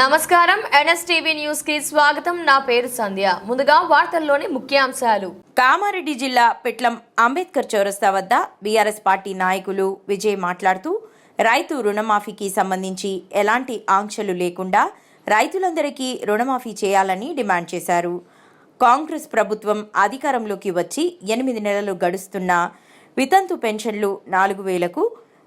నమస్కారం. ఎన్ఎస్టీవీ న్యూస్కి స్వాగతం. నా పేరు సంధ్య. ముందుగా వార్తల్లోని ముఖ్యాంశాలు. కామారెడ్డి జిల్లా పెట్లం అంబేద్కర్ చౌరస్తా వద్ద బీఆర్ఎస్ పార్టీ నాయకులు విజయ్ మాట్లాడుతూ రైతు రుణమాఫీకి సంబంధించి ఎలాంటి ఆంక్షలు లేకుండా రైతులందరికీ రుణమాఫీ చేయాలని డిమాండ్ చేశారు. కాంగ్రెస్ ప్రభుత్వం అధికారంలోకి వచ్చి ఎనిమిది నెలలు గడుస్తున్న వితంతు పెన్షన్లు నాలుగు వేలకు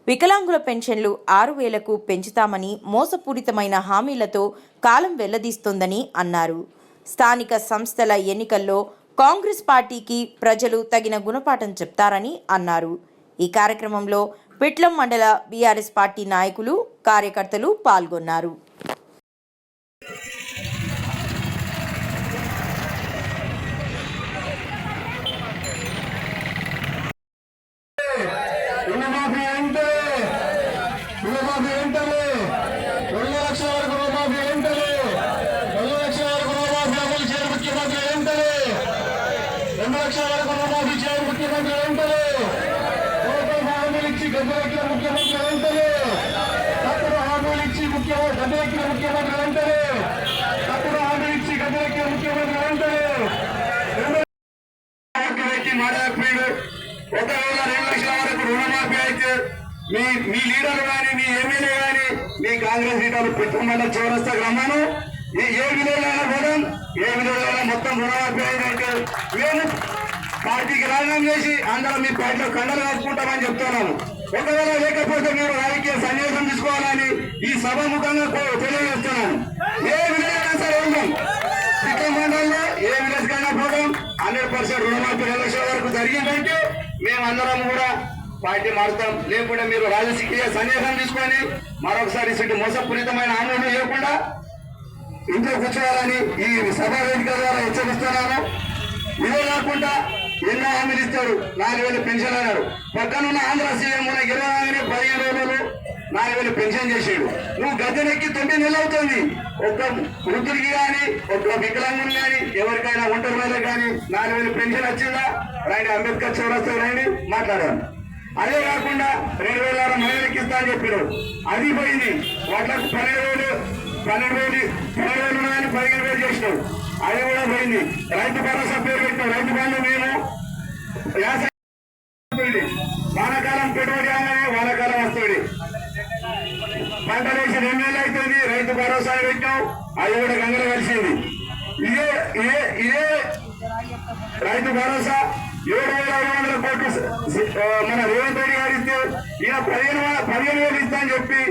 వికలాంగుల పెన్షన్లు ఆరు వేలకు పెంచుతామని మోసపూరితమైన హామీలతో కాలం వెల్లదీస్తోందని అన్నారు స్థానిక సంస్థల ఎన్నికల్లో కాంగ్రెస్ పార్టీకి ప్రజలు తగిన గుణపాఠం చెప్తారని అన్నారు ఈ కార్యక్రమంలో పిట్లం మండల బీఆర్ఎస్ పార్టీ నాయకులు కార్యకర్తలు పాల్గొన్నారు రుణమాఫీ అంటే రుణమాఫీ ఏంటలే రెండు లక్షల వరకు రుణమాఫీ ఏంటలే రెండు లక్షల వరకు రుణమాఫీ అమలు చేయని ముఖ్యమంత్రి ఏంటలే రెండు లక్షల వరకు రుణమాఫీ చేయని ముఖ్యమంత్రి ఏంటలే కోటి హామీలు ఇచ్చి గద్దెక్కిన ముఖ్యమంత్రి ఏంటలే తప్పుడు హామీలు ఇచ్చి ముఖ్యమంత్రి గద్దెక్కిన ముఖ్యమంత్రి ఏంటలే తప్పుడు హామీలు ఇచ్చి గద్దెక్కిన ముఖ్యమంత్రి ఏంటలే రెండు మీ మీ లీడర్ కానీ మీ ఎమ్మెల్యే కానీ మీ కాంగ్రెస్ లీడర్లు పెట్టుకున్న చౌరస్తా గ్రామాను ఏ విధంగా పోదాం ఏ విధంగా మొత్తం రుణమాఫీ మేము పార్టీకి రాజీనామా చేసి అందరం మీ పార్టీలో కండలు కలుపుకుంటామని చెప్తున్నాము. ఒకవేళ లేకపోతే మీరు రాజకీయ సన్యాసం తీసుకోవాలని ఈ సభాముఖంగా కో- తెలియజేస్తున్నాను ఏ విధంగా సరే ఉందాం సిక్కం మండలంలో ఏ విలేజ్ కైనా పోవడం హండ్రెడ్ పర్సెంట్ రుణమాఫీ వరకు జరిగిందంటే మేమందరం కూడా పార్టీ మారుతాం లేకుండా మీరు రాజకీయ సన్యాసం తీసుకొని మరొకసారి ఇటువంటి మోసపూరితమైన హామీలు లేకుండా ఇంట్లో కూర్చోవాలని ఈ సభా వేదిక ద్వారా హెచ్చరిస్తున్నాను. ఇదే కాకుండా ఎన్నో హామీలు ఇస్తారు నాలుగు వేలు పెన్షన్ అన్నారు. పక్కనున్న ఆంధ్ర సీఎం ఇరవై పదిహేను రోజులు నాలుగు వేలు పెన్షన్ చేసాడు. నువ్వు గద్దెనెక్కి తొమ్మిది నెలలు అవుతుంది. ఒక్క వృద్ధుడికి కానీ ఒక్క వికలాంగుని కానీ ఎవరికైనా ఒంటరి మీద కానీ నాలుగు వేలు పెన్షన్ వచ్చిందా? రండి అంబేద్కర్ చౌరస్తా రండి మాట్లాడాను అదే కాకుండా రెండు వేల ఆరు మహిళలకి ఇస్తా అని చెప్పారు. అది పోయింది. వాటికి పన్నెండు వేలు పన్నెండు వేలు పన్నెండు వేలు ఉన్నాయని పదిహేను వేలు చేసినావు అది కూడా పోయింది. రైతు భరోసా పేరు పెట్టాం రైతు బంధు మేము వ్యవసాయం వానాకాలం పెట్టుబడి అనగానే వానాకాలం వస్తుంది. పంట వేసి రెండు నెలలు అవుతుంది రైతు భరోసా పెట్టాం అది కూడా గంగలు కలిసింది. ఇదే ఇదే ఇదే రైతు భరోసా. ఏడు వేల మన రేవంత్ రెడ్డి గారు ఇస్తే ఈయన పదిహేను పదిహేను వేలు ఇస్తా అని చెప్పి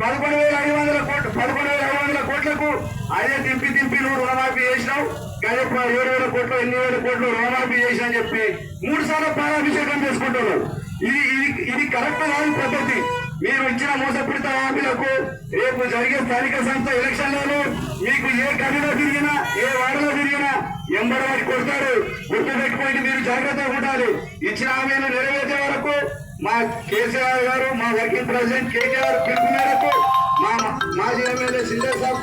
పదకొండు వేల ఐదు వందల కోట్లు పదకొండు వేల ఐదు వందల కోట్లకు అదే దింపి దింపి నువ్వు రుణమాఫీ చేసినావు. కానీ ఏడు వేల కోట్లు ఎనిమిది వేల కోట్లు రుణమాఫీ చేసినా అని చెప్పి మూడు సార్లు పాలాభిషేకం చేసుకుంటున్నారు. ఇది ఇది ఇది కరెక్ట్ కాదు పద్ధతి. మీరు ఇచ్చిన మోసపూరిత హామీలకు రేపు జరిగే స్థానిక సంస్థ ఎలక్షన్లలో మీకు ఏ గదిలో తిరిగినా ఏ నంబర్ కొడతాడు గుర్తు పెట్టుకోండి మీరు జాగ్రత్తగా ఉండాలి. ఇచ్చిన హామీలు నెరవేర్చే వరకు మా కేసీఆర్ గారు మా వర్కింగ్ ప్రెసిడెంట్ కేటీఆర్ పిలుపు మేరకు మా మాజీ ఎమ్మెల్యే సింధే సాబ్